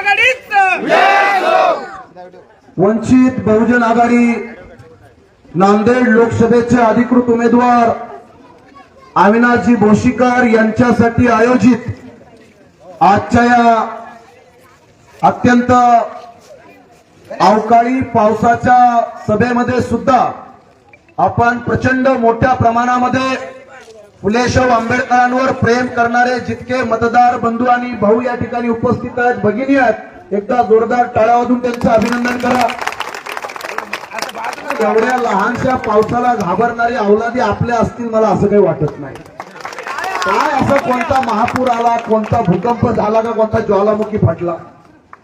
आघाडीच वंचित बहुजन आघाडी नांदेड लोकसभेचे अधिकृत उमेदवार अविनाशजी भोशीकर यांच्यासाठी आयोजित आजच्या या अत्यंत अवकाळी पावसाच्या सभेमध्ये सुद्धा आपण प्रचंड मोठ्या प्रमाणामध्ये फुलेशाह आंबेडकरांवर प्रेम करणारे जितके मतदार बंधू आणि भाऊ या ठिकाणी उपस्थित आहेत भगिनी आहेत एकदा जोरदार टाळ्या वाजून त्यांचं अभिनंदन करा. एवढ्या लहानशा पावसाला घाबरणारी अवलादी आपल्या असतील मला असं काही वाटत नाही. काय असं कोणता महापूर आला कोणता भूकंप झाला का कोणता ज्वालामुखी फाटला?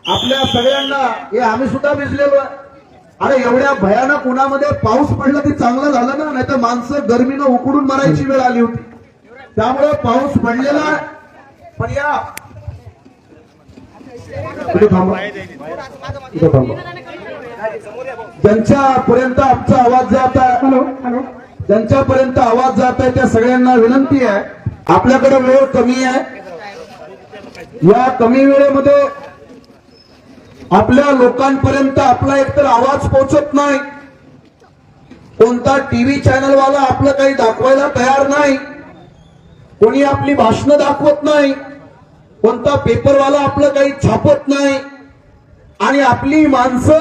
आपल्या सगळ्यांना हे आम्ही सुद्धा भिजलेलो आहे. अरे एवढ्या भयानक उन्हामध्ये पाऊस पडला ते चांगलं झालं ना? नाही तर माणसं गर्मीनं उकडून मरायची वेळ आली होती. त्यामुळे पाऊस पडलेला पण या. ज्यांच्यापर्यंत आमचा आवाज जात आहे हॅलो हॅलो. ज्यांच्यापर्यंत आवाज जात आहे त्या सगळ्यांना विनंती आहे. आपल्याकडे वेळ कमी आहे. या कमी वेळेमध्ये आपल्या लोकांपर्यंत आपला एकतर आवाज पोहोचत नाही. कोणता टीव्ही चॅनलवाला आपलं काही दाखवायला तयार नाही. कोणी आपली भाषणं दाखवत नाही. कोणता पेपरवाला आपलं काही छापत नाही. आणि आपली माणसं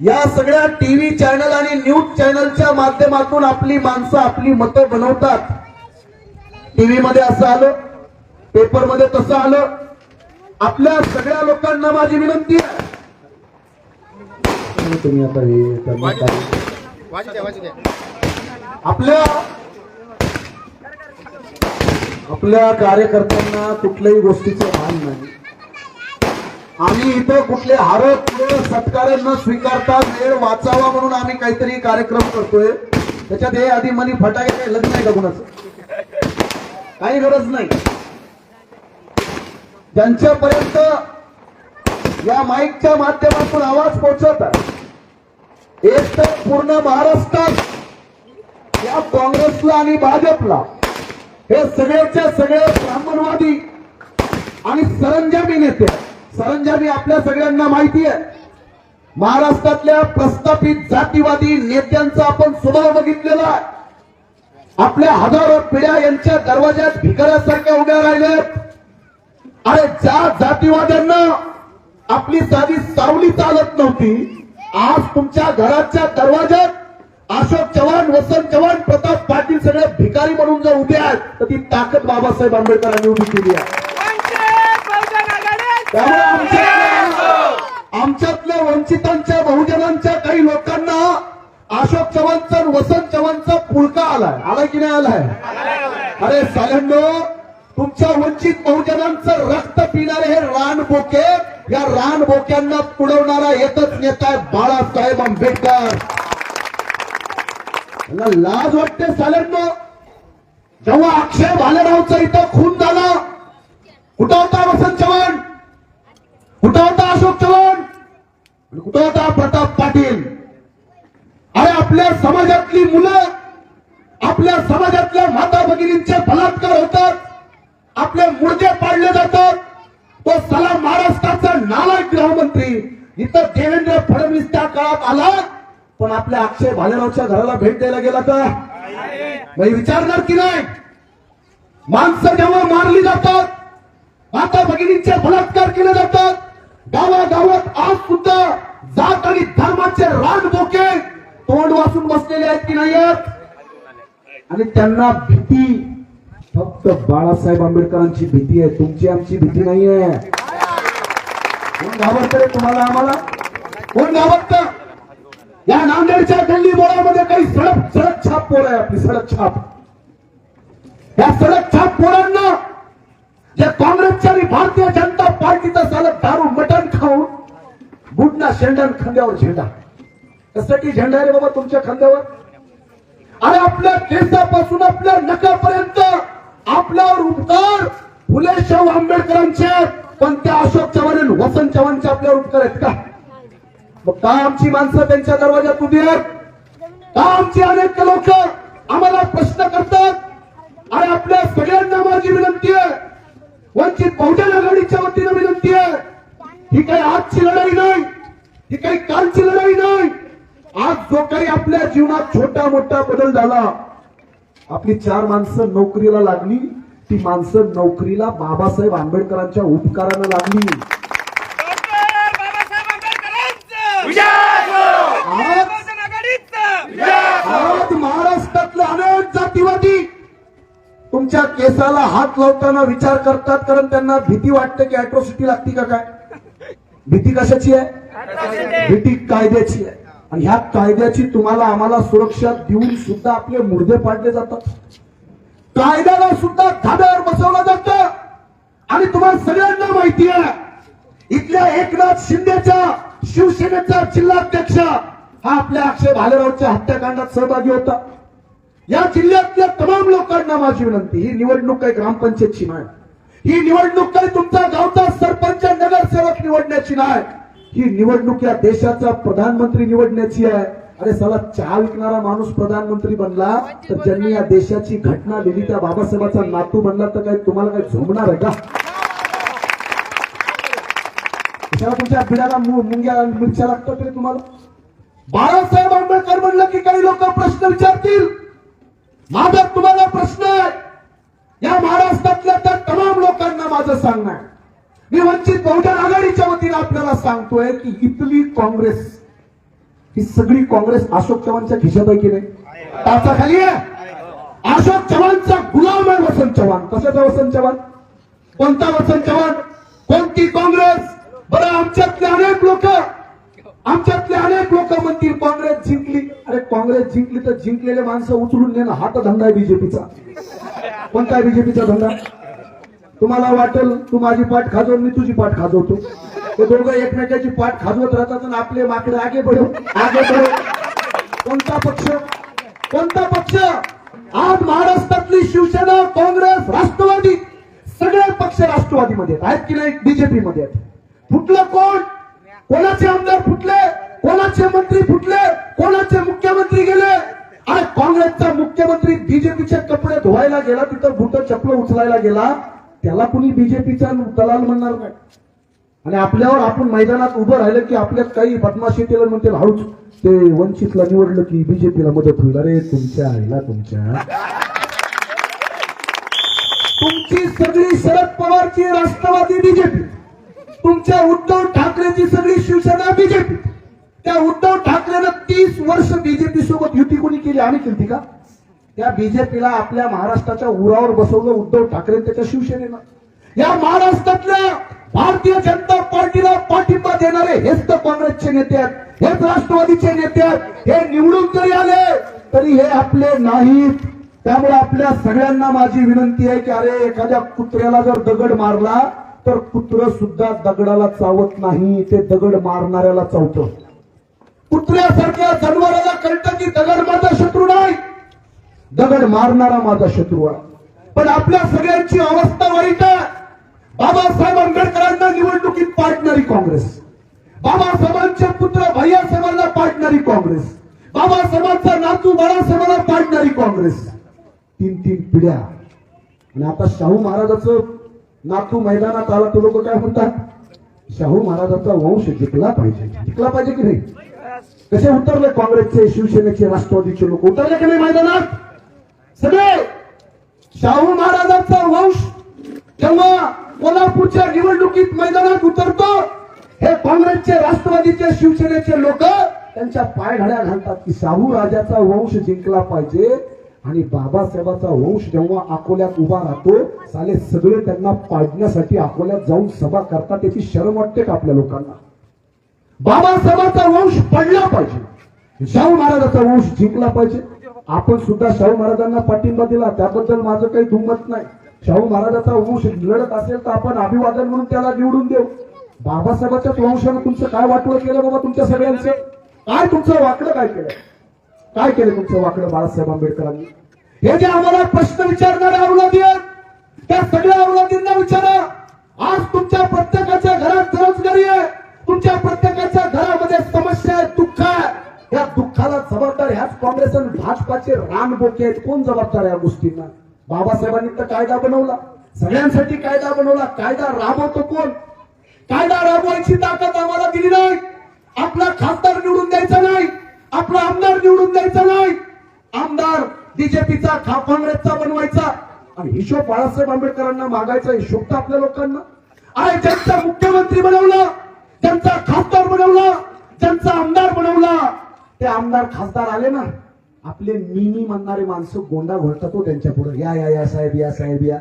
या सगळ्या टीव्ही चॅनल आणि न्यूज चॅनलच्या माध्यमातून आपली माणसं आपली मतं बनवतात. टीव्ही मध्ये असं आलं पेपरमध्ये तसं आलं आपल्या सगळ्या लोकांना माझी विनंती आहे. तुम्ही आता हे आपल्या आपल्या कार्यकर्त्यांना कुठल्याही गोष्टीचं भान नाही. आम्ही इथं कुठले हारत सत्कार न स्वीकारता वेळ वाचावा म्हणून आम्ही काहीतरी कार्यक्रम करतोय. त्याच्यात हे आधी मनी फटाके काही लग्न आहे का कुणाचं? काही गरज नाही. त्यांच्यापर्यंत या माईकच्या माध्यमातून आवाज पोहोचत आहे एक तर पूर्ण महाराष्ट्रात या काँग्रेसला आणि भाजपला हे सगळ्याच्या सगळे ब्राह्मणवादी आणि सरंजामी नेते सरंजामी आपल्या सगळ्यांना माहिती आहे. महाराष्ट्रातल्या प्रस्थापित जातीवादी नेत्यांचा आपण स्वभाव बघितलेला आहे. आपल्या हजारो पिढ्या यांच्या दरवाज्यात भिकाऱ्यासारख्या उभ्या राहिल्यात अरे ज्या जातीवाद्यांना आपली साधी सावली चालत नव्हती आज तुमच्या घराच्या दरवाज्यात अशोक चव्हाण वसंत चव्हाण प्रताप पाटील सगळे भिकारी म्हणून जर उभे आहेत तर ती ताकद बाबासाहेब आंबेडकरांनी उभी केली आहे. त्यामुळे आमच्यातल्या वंचितांच्या बहुजनांच्या काही लोकांना अशोक चव्हाणचा वसंत चव्हाणचा पुळका आलाय. आलाय की नाही आलाय? अरे साल्यांनो तुमच्या वंचित बहुजनांचं रक्त पिणारे हे रानबोके या रानबोक्यांना पुढवणारा एकच नेता आहे बाळासाहेब आंबेडकर. लाज वाटते साल्यांना जेव्हा अक्षय भालेरावचा इथं खून झाला कुठं होता वसंत चव्हाण? कुठं होता अशोक चव्हाण? आणि कुठं होता प्रताप पाटील? अरे आपल्या समाजातली मुलं आपल्या समाजातल्या माता भगिनींचे बलात्कार होतात. आपले मुर्जे पाडले जातात. तो सला महाराष्ट्राचा नालायक गृहमंत्री. इथं देवेंद्र फडणवीस त्या काळात आला. पण आपल्या अक्षय भालेरावच्या घराला भेट द्यायला गेला का मी विचारणार की नाही? माणसं जेव्हा मारली जातात माता भगिनींचे बलात्कार केले जातात. गावागावात आज सुद्धा जात आणि धर्माचे रानबोके तोंड वाचून बसलेले आहेत की नाही आणि त्यांना भीती फक्त बाळासाहेब आंबेडकरांची भीती आहे. तुमची आमची भीती नाही आहे. कोण घाबरत रे तुम्हाला आम्हाला? कोण घाबरत? या नांदेडच्या गल्ली बोळामध्ये काही सडक सडक छाप पोळ आहे आपली सडक छाप. या सडक छाप पोळांना जे काँग्रेसच्या आणि भारतीय जनता पार्टीचा चालक दारू मटण खाऊन बुडना शेंडा खांद्यावर झेंडा. कशासाठी झेंडा आहे रे बाबा तुमच्या खांद्यावर? अरे आपल्या केसापासून आपल्या नकापर्यंत आपल्यावर उपकार फुले शाहू आंबेडकरांचे पण त्या अशोक चव्हाण वसंत चव्हाणचे आपल्यावर उपकार आहेत का? मग का आमची माणसं त्यांच्या दरवाज्यात उभी आहेत? का आमची अनेक लोक आम्हाला प्रश्न करतात? आणि आपल्या सगळ्यांना माझी विनंती आहे. वंचित बहुजन आघाडीच्या वतीनं विनंती आहे. ही काही आजची लढाई नाही. ही काही कालची लढाई नाही. आज जो काही आपल्या जीवनात छोटा मोठा बदल झाला आपली चार माणसं नोकरीला लागली ती माणसं नोकरीला बाबासाहेब आंबेडकरांच्या उपकारानं लागली. आज महाराष्ट्रातले अनेक जातीवादी तुमच्या केसाला हात लावताना विचार करतात कारण त्यांना भीती वाटते की अॅट्रॉसिटी लागती का काय? भीती कशाची आहे? भीती कायद्याची आहे. आणि ह्या कायद्याची तुम्हाला आम्हाला सुरक्षा देऊन सुद्धा आपले मुर्दे पाडले जातात. कायद्याला सुद्धा धाब्यावर बसवलं जातं. आणि तुम्हाला सगळ्यांना माहिती आहे इथल्या एकनाथ शिंदेच्या शिवसेनेचा जिल्हाध्यक्ष हा आपल्या अक्षय भालेरावच्या हत्याकांडात सहभागी होता. या जिल्ह्यातल्या तमाम लोकांना माझी विनंती ही निवडणूक काही ग्रामपंचायतची नाही. ही निवडणूक काही तुमचा गावचा सरपंच नगरसेवक निवडण्याची नाही. ही निवडणूक या देशाचा प्रधानमंत्री निवडण्याची आहे. अरे साला चहा विकणारा माणूस प्रधानमंत्री बनला तर ज्यांनी या देशाची घटना लिहिली त्या बाबासाहेबाचा नातू बनला तर काही तुम्हाला काही झोमणार आहे का? कशाला तुमच्या पिढ्याला मुंग्याला मिरच्या लागतो तरी तुम्हाला? बाळासाहेब आंबेडकर म्हणलं की काही लोक प्रश्न विचारतील. माझा तुम्हाला प्रश्न आहे. या महाराष्ट्रातल्या त्या तमाम लोकांना माझं सांगणं आहे. मी वंचित बहुजन आघाडीच्या वतीने आपल्याला सांगतोय की इथली काँग्रेस ही सगळी काँग्रेस अशोक चव्हाणच्या खिशापैकी नाही. टाचा खाली आहे अशोक चव्हाणचा गुलाम आहे वसंत चव्हाण. कशाचा वसंत चव्हाण? कोणता वसंत चव्हाण? कोणती काँग्रेस? बरं आमच्यातले अनेक लोक आमच्यातले अनेक लोक म्हणतील काँग्रेस जिंकली. अरे काँग्रेस जिंकली तर जिंकलेले माणसं उचलून नेणं हा तर धंदा आहे बीजेपीचा. कोणता आहे बीजेपीचा धंदा? तुम्हाला वाटेल तू माझी पाठ खाजव मी तुझी पाठ खाजवतो. ते दोघं एकमेकाची पाठ खाजवत राहतात आणि आपले माकडे आगे पडो आगे पडो कोणता पक्ष? कोणता पक्ष? आज महाराष्ट्रातली शिवसेना काँग्रेस राष्ट्रवादी सगळे पक्ष राष्ट्रवादीमध्ये आहेत. आहेत की नाही? बीजेपी मध्ये आहेत. फुटलं कोण? कोणाचे आमदार फुटले? कोणाचे मंत्री फुटले? कोणाचे मुख्यमंत्री गेले? आणि काँग्रेसचा मुख्यमंत्री बीजेपीचे कपडे धुवायला गेला तिथं बुट चपलं उचलायला गेला. त्याला कुणी बीजेपीचा दलाल म्हणणार नाही. आणि आपल्यावर आपण मैदानात उभं राहिलं की आपल्यात काही बदमाशी केलं म्हणते हळूच ते वंचितला निवडलं की बीजेपीला मदत होईल. अरे तुमच्या आईला तुमच्या. तुमची सगळी शरद पवारची राष्ट्रवादी बीजेपी. तुमच्या उद्धव ठाकरेची सगळी शिवसेना बीजेपी. त्या उद्धव ठाकरेनं तीस वर्ष बीजेपी सोबत युती कोणी केली? आणि केली का? त्या बीजेपीला आपल्या महाराष्ट्राच्या उरावर बसवलं उद्धव ठाकरे त्याच्या शिवसेनेनं. या महाराष्ट्रातल्या भारतीय जनता पार्टीला पाठिंबा देणारे हेच तर काँग्रेसचे नेते आहेत हेच राष्ट्रवादीचे नेते आहेत हे निवडून जरी आले तरी हे आपले नाहीत. त्यामुळे आपल्या सगळ्यांना माझी विनंती आहे की अरे एखाद्या कुत्र्याला जर दगड मारला तर कुत्र सुद्धा दगडाला चावत नाही ते दगड मारणाऱ्याला चावत. कुत्र्यासारख्या जनावराला कळतं की दगड माझा शत्रू नाही. दगड मारणारा माझा शत्रू आहे. पण आपल्या सगळ्यांची अवस्था वाईट आहे. बाबासाहेब आंबेडकरांना निवडणुकीत पाडणारी काँग्रेस. बाबासाहेबांचे पुत्र भैयासाहेबांना पाडणारी काँग्रेस. बाबासाहेबांचा नातू बाळासाहेबांना पाडणारी काँग्रेस. तीन तीन पिढ्या. आणि आता शाहू महाराजाचं नातू मैदानात आला तो लोक काय म्हणतात? शाहू महाराजाचा वंश जिंकला पाहिजे. जिंकला पाहिजे की नाही? कसे उतरले काँग्रेसचे शिवसेनेचे राष्ट्रवादीचे लोक? उतरले की नाही मैदानात? सगळे शाहू महाराजांचा वंश जेव्हा कोल्हापूरच्या निवडणुकीत मैदानात उतरतो हे काँग्रेसचे राष्ट्रवादीचे शिवसेनेचे लोक त्यांच्या पायघड्या घालतात की शाहू राजाचा वंश जिंकला पाहिजे आणि बाबासाहेबाचा वंश जेव्हा अकोल्यात उभा राहतो साले सगळे त्यांना पाडण्यासाठी अकोल्यात जाऊन सभा करतात त्याची शरम वाटते का आपल्या लोकांना? बाबासाहेबांचा वंश पडला पाहिजे. शाहू महाराजाचा वंश जिंकला पाहिजे. आपण सुद्धा शाहू महाराजांना पाठिंबा दिला त्याबद्दल माझं काही दुमत नाही. शाहू महाराजाचा वंश लढत असेल तर आपण अभिवादन म्हणून त्याला निवडून देऊ. बाबासाहेबाच्याच वंशानं तुमचं काय वाटवलं केलं बाबा तुमच्या सगळ्यांचं? काय तुमचं वाकडं काय केलं? काय केलं तुमचं वाकडं बाळासाहेब आंबेडकरांनी? हे जे आम्हाला प्रश्न विचारणारे अवलादी भाजपाचे आहेत कोण जबाबदार या गोष्टींना? बाबासाहेबांनी तर कायदा बनवला. सगळ्यांसाठी कायदा बनवला. कायदा राबवतो कोण? कायदा राबवायची ताकद आम्हाला दिली नाही. आपला खासदार निवडून द्यायचा नाही. आपला आमदार निवडून द्यायचा नाही. आमदार बीजेपीचा खा काँग्रेसचा बनवायचा. आणि हिशोब बाळासाहेब आंबेडकरांना मागायचा हिशोब तर आपल्या लोकांना. अरे ज्यांचा मुख्यमंत्री बनवला ज्यांचा खासदार बनवला ज्यांचा आमदार बनवला ते आमदार खासदार आले ना. आपले मिनी म्हणणारे माणसं गोंडा घोळतात हो त्यांच्या पुढे. या या या साहेब या साहेब या.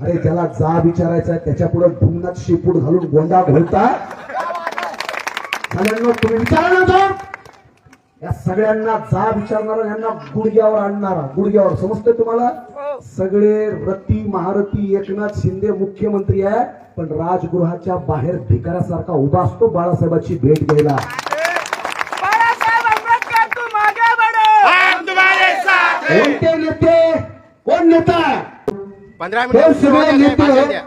अरे त्याला जा विचारायचा त्याच्या पुढे ढुंगणात शेपूट घालून गोंडा घोळता. सगळ्यांना तुम्ही विचारा ना या सगळ्यांना जा विचारणारा यांना गुडघ्यावर आणणारा. गुडघ्यावर समजतंय तुम्हाला? सगळे रती महारथी एकनाथ शिंदे मुख्यमंत्री आहे पण राजगृहाच्या बाहेर भिकाऱ्यासारखा उभा असतो बाळासाहेबांची भेट घ्यायला बाळासाहेब आंबेडकर तू मागे बढ़ो हम तुम्हारे साथ हैं कोणते नेते पंधरा हे सगळे नेते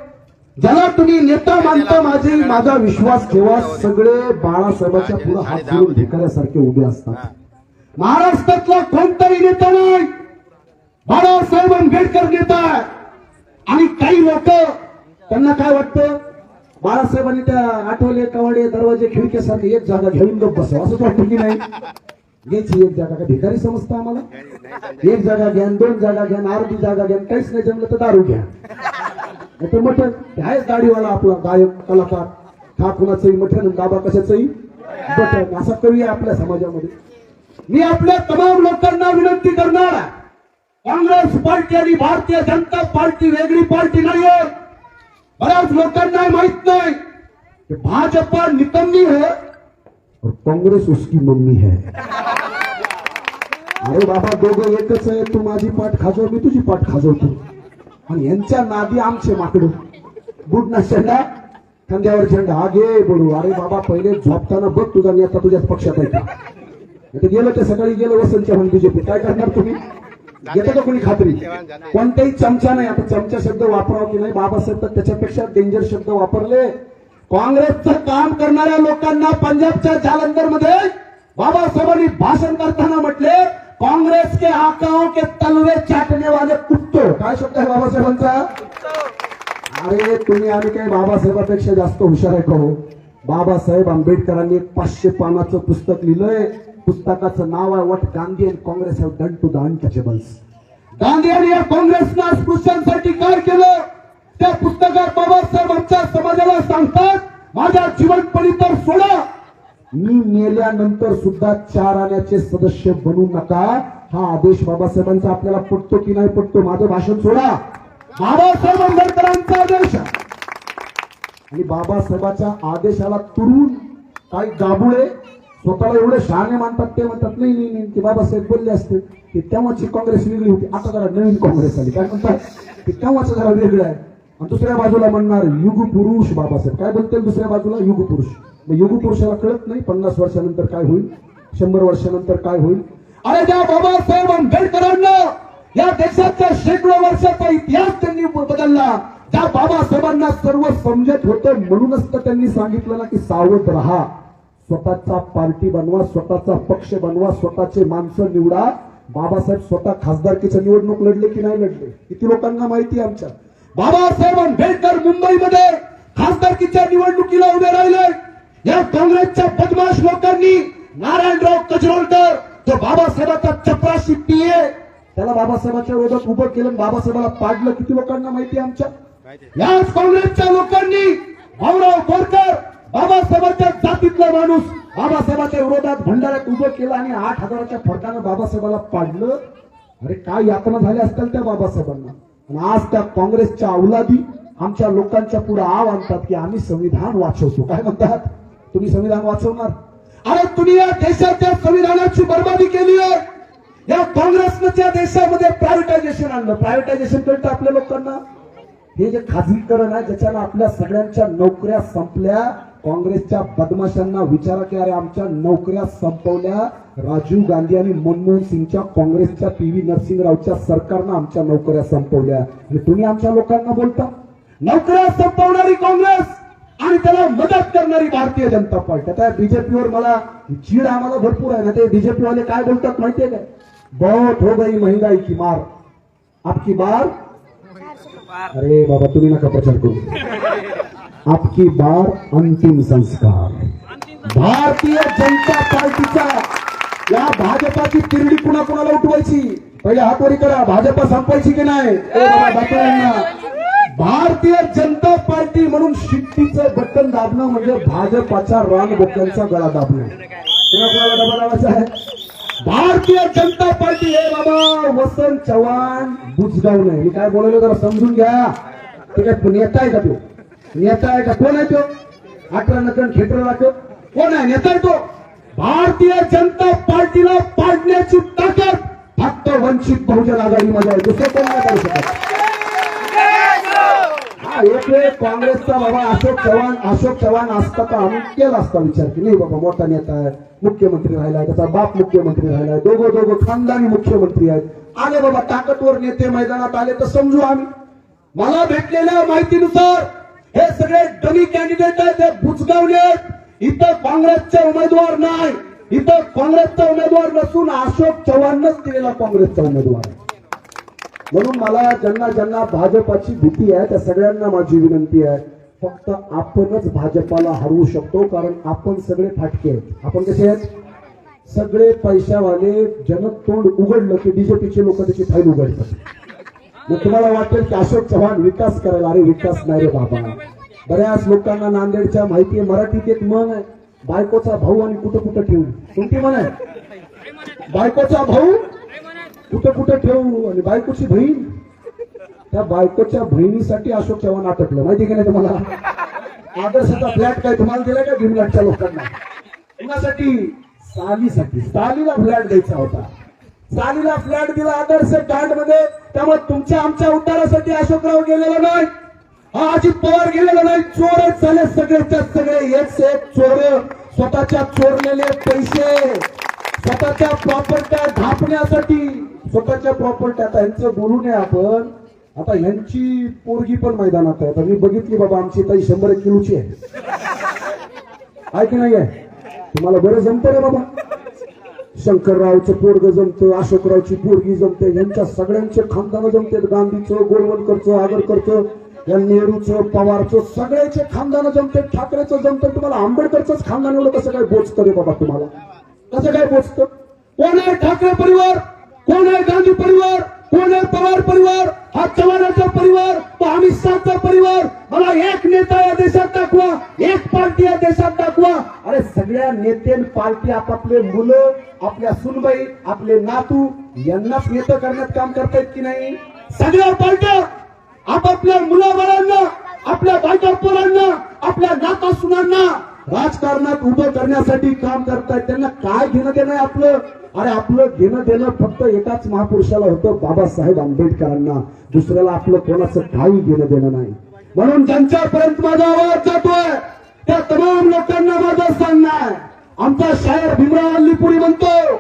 ज्याला तुम्ही नेता मानता माझे माझा विश्वास ठेवा. सगळे बाळासाहेबाच्या पुढे हात जोडून भिकाऱ्यासारखे उभे असतात. महाराष्ट्रातला कोणताही नेता नाही. बाळासाहेब आंबेडकर नेता. आणि काही लोक त्यांना काय वाटतं? बाळासाहेबांनी त्या आठवले कवाडे दरवाजे खिडक्यासारखे एक जागा घेऊन गप बसावं. असंच वाटतं की नाही? घ्यायची एक जागा का भिकारी समजता आम्हाला? एक जागा घ्या दोन जागा घ्या अर्धी जागा घ्या काहीच नाही जमलं तर दारू घ्या. नाही तर मटण. ते आहेच दाढीवाला आपला गायक कलाकार हा कुणाचंही मटण बाबा कशाचंही बटन असा कवी आहे आपल्या समाजामध्ये. मी आपल्या तमाम लोकांना विनंती करणार काँग्रेस पार्टी आणि भारतीय जनता पार्टी वेगळी पार्टी नाही बऱ्याच लोकांना माहीत नाही भाजपा निकम्मी है और कांग्रेस उसकी मम्मी है अरे बाबा दोघं एकच आहे तू माझी पाठ खाजव मी तुझी पाठ खाजवतो. आणि यांच्या नादी आमचे माकडू. बुड ना शेंडा खांद्यावर झेंडा. हा घे बोलू अरे बाबा पहिले झोपताना बघ तुझा नेता तुझ्याच पक्षात आहे का? गेलं ते सकाळी गेलं वसंतच्या म्हणून बीजेपी. काय करणार तुम्ही? घेतं का कोणी खात्री? कोणताही चमचा नाही. आता चमचा शब्द वापरावा की नाही? बाबासाहेब तर त्याच्यापेक्षा डेंजर शब्द वापरले. काँग्रेसचं काम करणाऱ्या लोकांना पंजाबच्या जालंधरमध्ये बाबासाहेबांनी भाषण करताना म्हटले काँग्रेस के आकाओं के तलवे चाटने वाले कुत्तो। काय शब्द आहे बाबासाहेबांचा? अरे तुम्ही आम्ही काही बाबासाहेबापेक्षा जास्त हुशार आहे का हो बाबासाहेब आंबेडकरांनी एक पाचशे पानाचं पुस्तक लिहिलंय. पुस्तकाचं नाव आहे what Gandhi and Congress have done to the untouchables Gandhi आणि या काँग्रेसनं अस्पृश्यांसाठी काय केलं? त्या पुस्तकात बाबासाहेब आमच्या समाजाला सांगतात माझ्या जीवनपणी तर सोडा. मी मेल्यानंतर सुद्धा चार आण्याचे सदस्य बनू नका. हा आदेश बाबासाहेबांचा आपल्याला पटतो की नाही पटतो माझं भाषण सोडा. बाबासाहेब आंबेडकरांचा आदेश. आणि बाबासाहेबाच्या आदेशाला तुरून काही गाबुळे स्वतःला एवढे शहाणे मानतात ते म्हणतात नाही नाही नाही ते बाबासाहेब बोलले असते. की तेव्हाची काँग्रेस वेगळी होती. आता जरा नवीन काँग्रेस आली. काय म्हणतात? की तेव्हाचं जरा वेगळं आहे. आणि दुसऱ्या बाजूला म्हणणार युग पुरुष बाबासाहेब. काय बोलतील दुसऱ्या बाजूला? युग पुरुष मग युग पुरुषाला कळत नाही पन्नास वर्षानंतर काय होईल? शंभर वर्षानंतर काय होईल? अरे त्या बाबासाहेब आंबेडकरांना या देशाचा शेकडो वर्षाचा इतिहास त्यांनी बदलला. त्या बाबासाहेबांना सर्व समजत होतं म्हणूनच तर त्यांनी सांगितलं ना की सावध राहा. स्वतःचा पार्टी बनवा स्वतःचा पक्ष बनवा स्वतःचे माणसं निवडा. बाबासाहेब स्वतः खासदारकीच्या निवडणूक लढले की नाही लढले? किती लोकांना माहिती आहे आमच्या बाबासाहेब आंबेडकर मुंबईमध्ये खासदारकीच्या निवडणुकीला उभे राहिले. या काँग्रेसच्या बदमाश लोकांनी नारायणराव कजरोलकर जो बाबासाहेबाचा चपराशी पीए. त्याला बाबासाहेबाच्या विरोधात उभं केलं आणि बाबासाहेबाला पाडलं. किती लोकांना माहिती आमच्या? याच काँग्रेसच्या लोकांनी भाऊराव बोरकर बाबासाहेबांच्या जातीतला माणूस बाबासाहेबाच्या विरोधात भंडाऱ्यात उभं केलं आणि आठ हजाराच्या फरकानं बाबासाहेबाला पाडलं. अरे काय यातना झाल्या असतील त्या बाबासाहेबांना? आणि आज त्या काँग्रेसच्या अवलादी आमच्या लोकांच्या पुढे आव आणतात की आम्ही संविधान वाचवतो. काय म्हणतात? तुम्ही संविधान वाचवणार? अरे तुम्ही या देशाच्या संविधानाची बर्बादी केली आहे. या काँग्रेसच्या देशामध्ये प्रायव्हेटायझेशन आणलं. प्रायव्हेटायझेशन कळतं आपल्या लोकांना? हे जे खाजगीकरण आहे ज्याच्यानं आपल्या सगळ्यांच्या नोकऱ्या संपल्या काँग्रेसच्या बदमाशांना विचारा की अरे आमच्या नोकऱ्या संपवल्या. राजीव गांधी आणि मनमोहन सिंगच्या काँग्रेसच्या पी व्ही नरसिंहरावच्या सरकारनं आमच्या नोकऱ्या संपवल्या. आणि तुम्ही आमच्या लोकांना बोलता? नोकऱ्या संपवणारी काँग्रेस आणि त्याला मदत करणारी भारतीय जनता पार्टी. आता बीजेपीवर मला चीड आम्हाला भरपूर आहे. ना ते बीजेपी वाले काय बोलतात माहितीये काय बहुत हो गई महंगाई की मार. आपकी बार. अरे बाबा तुम्ही नका प्रचार करू. आपकी बार अंतिम संस्कार। भारतीय जनता पार्टीचा या भाजपाची तिरडी कुणा कुणाला उठवायची? पहिले हात वरी करा. भाजपा संपवायची की नाही. भारतीय जनता पार्टी म्हणून शिट्टीचं बटन दाबणं म्हणजे भाजपाच्या रानबोक्यांचा गळा दाबणं. कुणा कुणाला डबा आहे? भारतीय जनता पार्टी हे बाबा वसंत चव्हाण बुजगाव नाही मी काय बोलवलं जरा समजून घ्या. ते काय नेता आहे का तो? नेता आहे का? कोण आहे तो? अठरा नकन खेटर राखो कोण आहे? नेता तो. भारतीय जनता पार्टीला पाडण्याची ताकद फक्त वंचित बहुजन आघाडीमध्ये आहे. दुसरं कोण नाही करू शकत. हा एक काँग्रेसचा बाबा अशोक चव्हाण अशोक चव्हाण असता तर आम्ही केला असता विचार की नाही बाबा मोठा नेता आहे मुख्यमंत्री राहिलाय त्याचा बाप मुख्यमंत्री राहिलाय दोघं दोघं खानदानी मुख्यमंत्री आहेत. आले बाबा ताकदवर नेते मैदानात आले तर समजू आम्ही. मला भेटलेल्या माहितीनुसार हे सगळे डमी कॅन्डिडेट आहेत ते बुचगावले आहेत. इथं काँग्रेसचे उमेदवार नाही. इथं काँग्रेसचा उमेदवार नसून अशोक चव्हाणच दिलेला काँग्रेसचा उमेदवार. म्हणून मला ज्यांना ज्यांना भाजपाची भीती आहे त्या सगळ्यांना माझी विनंती आहे फक्त आपणच भाजपाला हरवू शकतो कारण आपण सगळे फाटके आहेत. आपण कसे आहेत? सगळे पैशावाले जनक तोंड उघडलं की बीजेपीचे लोक त्याची फाईल उघडतात. मग तुम्हाला वाटेल की अशोक चव्हाण विकास करायला अरे विकास नाही रे बाबा. बऱ्याच लोकांना नांदेडच्या माहिती आहे. मराठीत एक मन आहे बायकोचा भाऊ आणि कुठं कुठं ठेवू कोणती मन आहे? बायकोचा भाऊ कुठं कुठं ठेवू आणि बायकोची बहीण. त्या बायकोच्या बहिणीसाठी अशोक चव्हाण अटकलं. माहिती की नाही तुम्हाला? आदर्शचा फ्लॅट काय तुम्हाला दिलाय का? भीमलाटच्या लोकांना? कुणासाठी? सालीसाठी. सालीला फ्लॅट द्यायचा होता. सालीला फ्लॅट दिला आदर्श स्टँडमध्ये. त्यामुळे तुमच्या आमच्या उद्धारासाठी अशोकराव गेलेला नाही. हा अजित पवार गेलेला नाही. चोरच झाले सगळेच्या सगळे. एक से एक चोर. स्वतःच्या चोरलेले पैसे. स्वतःच्या प्रॉपर्ट्या झापण्यासाठी. स्वतःच्या प्रॉपर्ट्या आता यांचं बोलू नये आपण. आता ह्यांची पोरगी पण मैदानात आहे. आता मी बघितली बाबा आमची ताई शंभर एक किलोची आहे. आहे की नाही आहे? तुम्हाला बरं जमतं रे बाबा? शंकररावचं पोरग जमतं अशोकरावची पोरगी जमते यांच्या सगळ्यांचे खानदानं जमतात. गांधीचं गोळवणकरचं आगरकरचं या नेहरूचं पवारचं सगळ्याचे खानदानं जमते ठाकरेचं जमतं तुम्हाला आंबेडकरचंच खानदान एवढं कसं काय बोचतं रे बाबा तुम्हाला? कसं काय पोचतं कोण आहे ठाकरे परिवार? कोण आहे गांधी परिवार? कोण आहे पवार परिवार हा चव्हाणाचा परिवार तो अमित शहाचा परिवार. मला एक नेता या देशात दाखवा एक पार्टी या देशात दाखवा. अरे सगळ्या नेते पार्टी आपापले मुलं आपल्या सुनबाई आपले नातू यांनाच नेतं करण्यात काम करतायत की नाही? सगळ्या पार्ट्या आपापल्या मुलाबाळांना आपल्या बायका पोरांना आपल्या नाता सुनांना राजकारणात उभं करण्यासाठी काम करतायत. त्यांना काय घेणं देणं आहे आपलं? अरे आपलं घेणं देणं फक्त एकाच महापुरुषाला होतं बाबासाहेब आंबेडकरांना. दुसऱ्याला आपलं कोणाचं काही घेणं देणं नाही. म्हणून ज्यांच्यापर्यंत माझा आवाज जातोय त्या तमाम लोकांना माझं सांगणं आहे आमचा शायर भीमराव अल्लीपुरी म्हणतो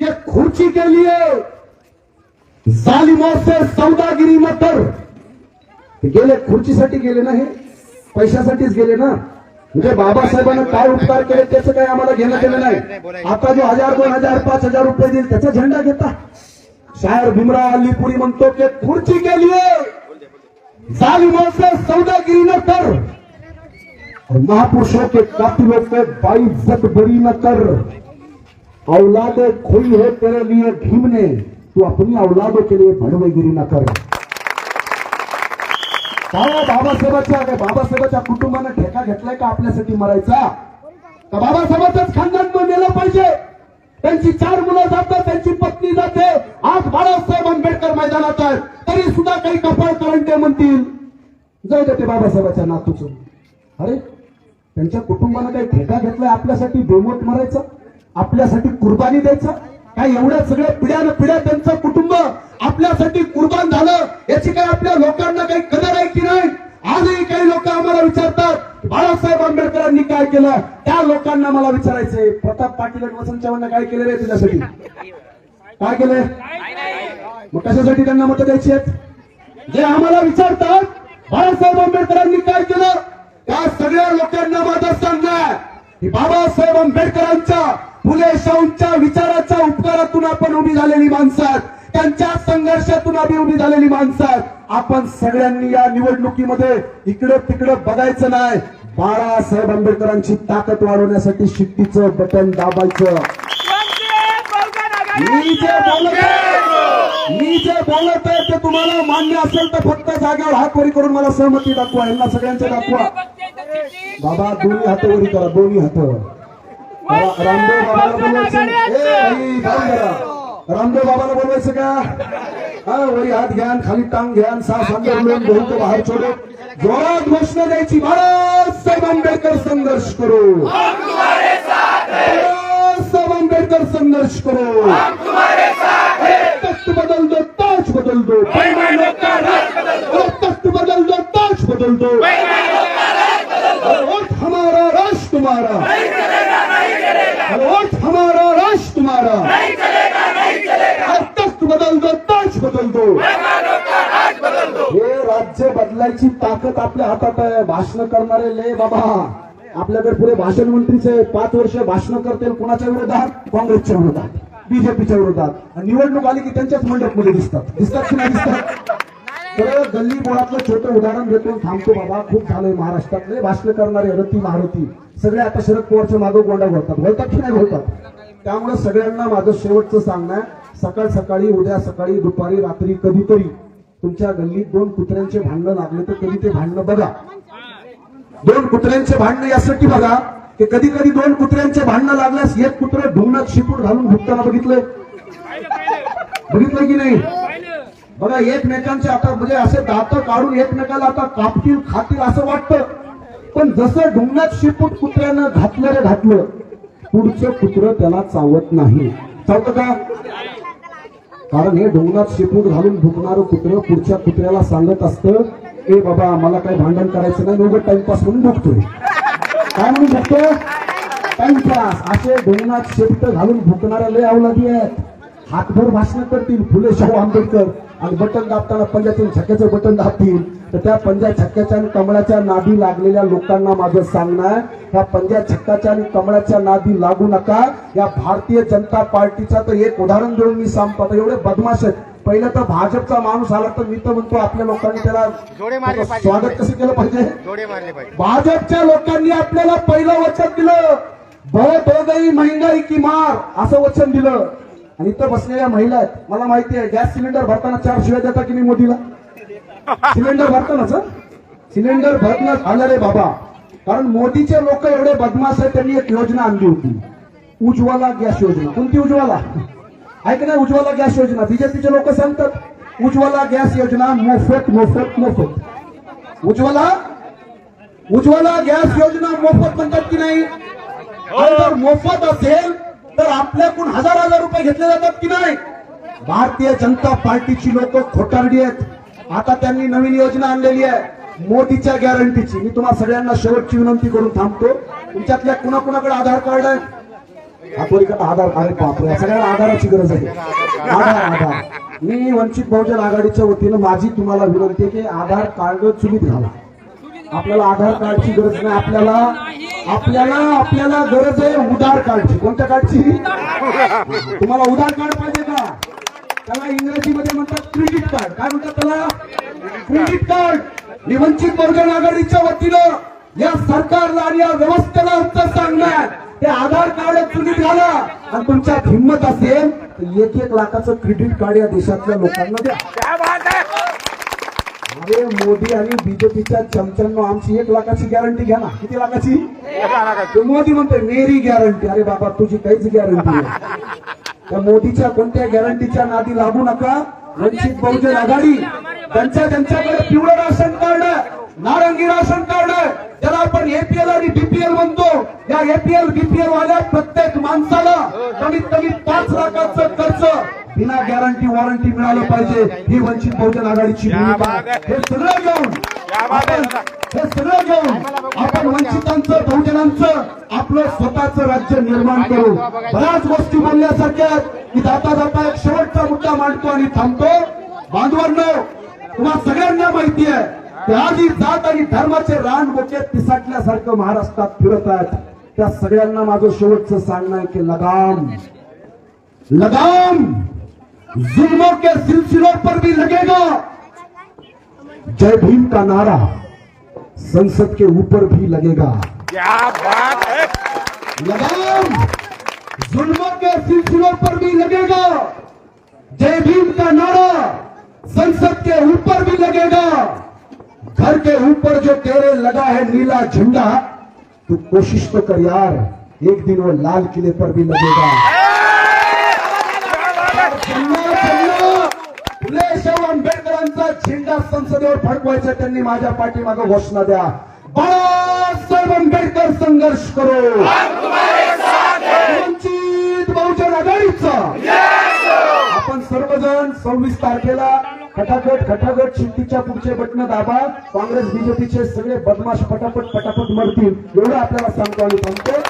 की खुर्ची केली झाली से सौदागिरी मत गेले खुर्चीसाठी गेले ना हे? पैशासाठीच गेले ना? म्हणजे बाबासाहेबांना काय उपकार केले त्याचं काय आम्हाला घेणं देणं नाही. आता जो हजार दोन हजार पाच हजार रुपये देईल त्याचा झेंडा घेता. शायर भीमराव अल्लीपुरी म्हणतो की खुर्ची के लिए जालिमों से सौदागिरी न कर और महापुरुषों के कातिलों पे बाइज्जत बड़ी न कर. औलादे खोई है तेरे लिए भीमने तू अपनी औलादों के लिए भडवेगिरी न कर. बाबासाहेबाच्या काय बाबासाहेबाच्या कुटुंबानं ठेका घेतलाय का आपल्यासाठी मरायचा? का बाबासाहेबांचाच खानदान पण नेलं पाहिजे. त्यांची चार मुलं जातात त्यांची पत्नी जाते. आज बाळासाहेब आंबेडकर मैदानात आहेत. तरी सुद्धा काही कपाळ करंटे म्हणतील. जाऊ दे ते बाबासाहेबाच्या नातूच अरे त्यांच्या कुटुंबानं काही ठेका घेतलाय आपल्यासाठी? बेमोट मरायचं? आपल्यासाठी कुर्बानी द्यायचं? काय एवढ्या सगळ्या पिढ्यानं पिढ्या त्यांचं कुटुंब आपल्यासाठी कुर्बान झालं? याची काय आपल्या लोकांना काही कदर आहे की नाही आजही काही लोक आम्हाला विचारतात बाळासाहेब काय केलं? त्या लोकांना मला विचारायचंय. प्रताप पाटील आणि वसंत चव्हाण काय केलं रे तुझ्यासाठी? काय केलंय? मग कशासाठी त्यांना मतं द्यायची आहेत? जे आम्हाला विचारतात बाळासाहेब आंबेडकरांनी काय केलं? त्या सगळ्या लोकांना माझा सांगणं की बाबासाहेब आंबेडकरांच्या फुले शाहूंच्या विचाराच्या उपकारातून आपण उभी झालेली माणसं त्यांच्या संघर्षातून आम्ही उभी झालेली माणसं आपण सगळ्यांनी या निवडणुकीमध्ये इकडे तिकडे बघायचं नाही. बाळासाहेब आंबेडकरांची ताकद वाढवण्यासाठी शिट्टीचं बटन दाबायचं. मी जे बोलत मी जे बोलत आहे ते तुम्हाला मान्य असेल तर फक्त जागेवर हात वरी करून मला सहमती दाखवा. यांना सगळ्यांच्या दाखवा. बाबा दोन्ही हात वरी करा दोन्ही हात. रा- रामदेव बाबाला बोलवायचं. रामदेव बाबाला बोलवायचं का? हा वरी हात घ्या खाली टांग घ्या सांगा उडवून घेऊन बाहेर सोडो जोरात घोषणा द्यायची बाळासाहेब आंबेडकर संघर्ष करू. बाळासाहेब आंबेडकर संघर्ष करू. तख्त बदल दो ताज बदल दो तख्त बदल दो ताज बदल दो वोट हमारा राष्ट्र तुम्हारा वोट हमारा राष्ट्र तुम्हारा तख्त बदल दो ताज बदल दो हे राज्य बदलायची ताकद आपल्या हातात आहे. भाषण करणारे ले बाबा. आपल्याकडे पुढे भाषण मंत्रीचे पाच वर्ष भाषण करतील. कोणाच्या विरोधात? काँग्रेसच्या विरोधात. बीजेपीच्या विरोधात. आणि निवडणूक आली की त्यांच्याच मंडपमध्ये दिसतात. दिसतात की नाही दिसतात? तर गल्ली बोळातलं छोटं उदाहरण देतो थांबतो बाबा. खूप झालंय महाराष्ट्रातले भाषण करणारे रती महारथी. सगळे आता शरद पवारच्या मागं गोंडा घोलतात बोलतात की नाही बोलतात त्यामुळे सगळ्यांना माझं शेवटचं सांगणं आहे, सकाळ सकाळी उद्या सकाळी दुपारी रात्री कधीतरी तुमच्या गल्लीत दोन कुत्र्यांचे भांडणं लागले तर कधी ते भांडणं बघा. दोन कुत्र्यांचे भांडणं यासाठी बघा की कधी कधी दोन कुत्र्यांचे भांडणं लागल्यास एक कुत्र ढुंगणात शिपूट घालून भुकताना बघितलंय. बघितलं की नाही? बघा एकमेकांचे आता म्हणजे असे दात काढून एकमेकाला आता कापतील खातील असं वाटतं. पण जसं ढुंगणात शिपूट कुत्र्यानं घातलं रे घातलं पुढचं कुत्र त्याला चावत नाही. चावतं का? कारण हे डोंगरात शेपूट घालून भुकणारं कुत्र पुढच्या कुत्र्याला सांगत असतं ए बाबा मला काही भांडण करायचं नाही उघड टाइमपास म्हणून भुकतोय काय म्हणून भुकतो टाइमपास असे डोंगरात शेपट घालून भुकणाऱ्या लय अवलादी आहेत. हातभर भाषण करतील फुले शाहू आंबेडकर. आणि बटन दाबताना पंजातील छक्क्याचं बटन दाबतील. तर त्या पंजा छक्क्याच्या आणि कमळाच्या नादी लागलेल्या लोकांना माझं सांगणं आहे या पंजा छक्काच्या आणि कमळाच्या नादी लागू नका. या भारतीय जनता पार्टीचा तर एक उदाहरण देऊन मी सांगतो. एवढे बदमाश आहेत. पहिलं तर भाजपचा माणूस आला तर मी तर म्हणतो आपल्या लोकांनी त्याला. स्वागत कसं केलं पाहिजे? भाजपच्या लोकांनी आपल्याला पहिलं वचन दिलं. बहुत हो गई महंगाई की मार असं वचन दिलं. आणि इथं बसलेल्या महिला आहेत. मला माहिती आहे गॅस सिलेंडर भरताना चार शिवाय देता की नाही मोदीला? सिलेंडर भरतानाच हं? सिलेंडर भरणं झालं रे बाबा. कारण मोदीचे लोक एवढे बदमाश आहेत त्यांनी एक योजना आणली होती. उज्ज्वला गॅस योजना. कोणती उज्ज्वला? आहे की नाही उज्ज्वला गॅस योजना. बीजेपीचे लोक सांगतात उज्ज्वला गॅस योजना मोफत मोफत मोफत. उज्ज्वला? उज्ज्वला गॅस योजना मोफत म्हणतात की नाही? जर मोफत असेल तर आपल्याकडून हजार हजार रुपये घेतले जातात की नाही? भारतीय जनता पार्टीची लोक खोटारडी आहेत. आता त्यांनी नवीन योजना आणलेली आहे. मोदीच्या गॅरंटीची मी तुम्हाला सगळ्यांना शेवटची विनंती करून थांबतो. तुमच्यातल्या कुणाकुणाकडे आधार कार्ड आहे? आपल्याकडे आधार कार्ड बापरे सगळ्यांना आधाराची गरज आहे. आधार आधार. मी वंचित बहुजन आघाडीच्या वतीनं माझी तुम्हाला विनंती आहे की आधार कार्ड चुलीत घाला. आपल्याला आधार कार्डची गरज नाही. आपल्याला आपल्याला आपल्याला गरज आहे उधार कार्डची. कोणत्या कार्डची? तुम्हाला उधार कार्ड पाहिजे का? त्याला इंग्रजीमध्ये म्हणतात क्रेडिट कार्ड. काय म्हणतात त्याला? Credit card. निवंचित वंचित बहुजन आघाडीच्या वतीनं या सरकारला आणि या व्यवस्थेला उत्तर सांगणार. ते आधार कार्ड तुम्ही घाला आणि तुमच्यात हिंमत असेल तर एक एक लाखाचं क्रेडिट कार्ड या देशातल्या लोकांना द्या. अरे मोदी आणि बीजेपीच्या चमच्यांनो आमची एक लाखाची गॅरंटी घ्या ना. किती लाखाची? तो मोदी म्हणतोय मेरी गॅरंटी अरे बाबा तुझी काहीच गॅरंटी नाही. त्या मोदीच्या कोणत्या गॅरंटीच्या नादी लागू नका? वंचित बहुजन आघाडी. त्यांच्या त्यांच्याकडे पिवळं राशन कार्ड नारंगी राशन कार्ड ज्याला आपण एपीएल आणि बीपीएल म्हणतो या एपीएल बीपीएल वाल्या प्रत्येक माणसाला कमीत कमी पाच लाखाचं कर्ज बिना गॅरंटी वॉरंटी मिळालं पाहिजे ही वंचित बहुजन आघाडीची भूमिका. है. सगळं घेऊन है आपण. हे सगळं घेऊन आपण वंचितांचं बहुजनांचं आपलं स्वतःचं राज्य निर्माण करू बऱ्याच गोष्टी बोलण्यासारख्या की जाता जाता एक शेवटचा मुद्दा मांडतो आणि थांबतो बांधवांनो तुम्हाला सगळ्यांना माहिती आहे की आज ही जात आणि धर्माचे रान मोके पिसाटल्यासारखं महाराष्ट्रात फिरत आहेत त्या सगळ्यांना माझं शेवटचं सांगणं आहे की लगाम लगाम जुल्मों के सिलसिलों पर भी लगेगा। जय भीम का नारा संसद के ऊपर भी लगेगा। क्या बात है? लगाम जुल्मों के सिलसिलों पर भी लगेगा। जय भीम का नारा संसद के ऊपर भी लगेगा। घर के ऊपर जो तेरे लगा है नीला झंडा तू कोशिश तो कर यार एक दिन वो लाल किले पर भी लगेगा। आंबेडकरांचा झेंडा संसदेवर फडकवायचा त्यांनी माझ्या पाठीमागे घोषणा द्या. बाळासाहेब आंबेडकर संघर्ष करो. वंचित बहुजन आघाडीचा. आपण सर्वजण सव्वीस तारखेला खटाखट खटाखट शिट्टीच्या पुढचे बटन दाबा. काँग्रेस बीजेपीचे सगळे बदमाश पटापट पटापट मरतील. एवढं आपल्याला सांगतो आणि सांगतो.